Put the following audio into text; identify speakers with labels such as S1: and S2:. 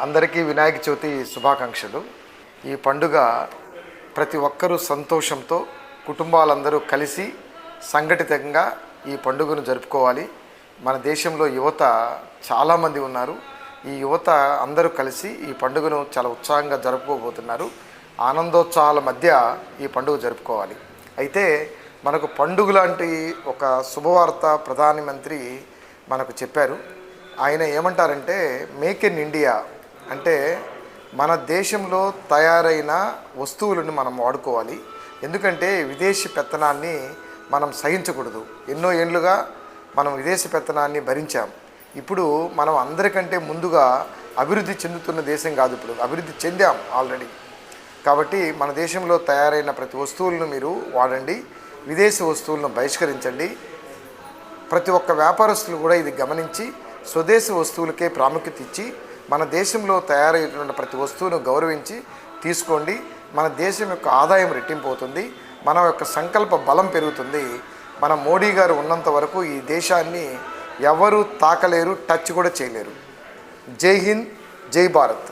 S1: అందరికీ వినాయక చవితి శుభాకాంక్షలు. ఈ పండుగ ప్రతి ఒక్కరూ సంతోషంతో కుటుంబాలందరూ కలిసి సంఘటితంగా ఈ పండుగను జరుపుకోవాలి. మన దేశంలో యువత చాలామంది ఉన్నారు. ఈ యువత అందరూ కలిసి ఈ పండుగను చాలా ఉత్సాహంగా జరుపుకోబోతున్నారు. ఆనందోత్సాహాల మధ్య ఈ పండుగ జరుపుకోవాలి. అయితే మనకు పండుగ లాంటి ఒక శుభవార్త ప్రధానమంత్రి మనకు చెప్పారు. ఆయన ఏమంటారంటే మేక్ ఇన్ ఇండియా అంటే మన దేశంలో తయారైన వస్తువులను మనం వాడుకోవాలి. ఎందుకంటే విదేశీ పెత్తనాన్ని మనం సహించకూడదు. ఎన్నో ఏళ్ళుగా మనం విదేశీ పెత్తనాన్ని భరించాం. ఇప్పుడు మనం అందరికంటే ముందుగా అభివృద్ధి చెందుతున్న దేశం కాదు ఇప్పుడు. అభివృద్ధి చెందాం ఆల్రెడీ. కాబట్టి మన దేశంలో తయారైన ప్రతి వస్తువులను మీరు వాడండి. విదేశీ వస్తువులను బహిష్కరించండి. ప్రతి ఒక్క వ్యాపారస్తులు కూడా ఇది గమనించి స్వదేశీ వస్తువులకే ప్రాముఖ్యత ఇచ్చి మన దేశంలో తయారయ్యేటువంటి ప్రతి వస్తువును గౌరవించి తీసుకోండి. మన దేశం యొక్క ఆదాయం రెట్టింపు అవుతుంది. మన యొక్క సంకల్ప బలం పెరుగుతుంది. మన మోడీ గారు ఉన్నంత వరకు ఈ దేశాన్ని ఎవరు తాకలేరు టచ్ కూడా చేయలేరు. జై హింద్ జై భారత్.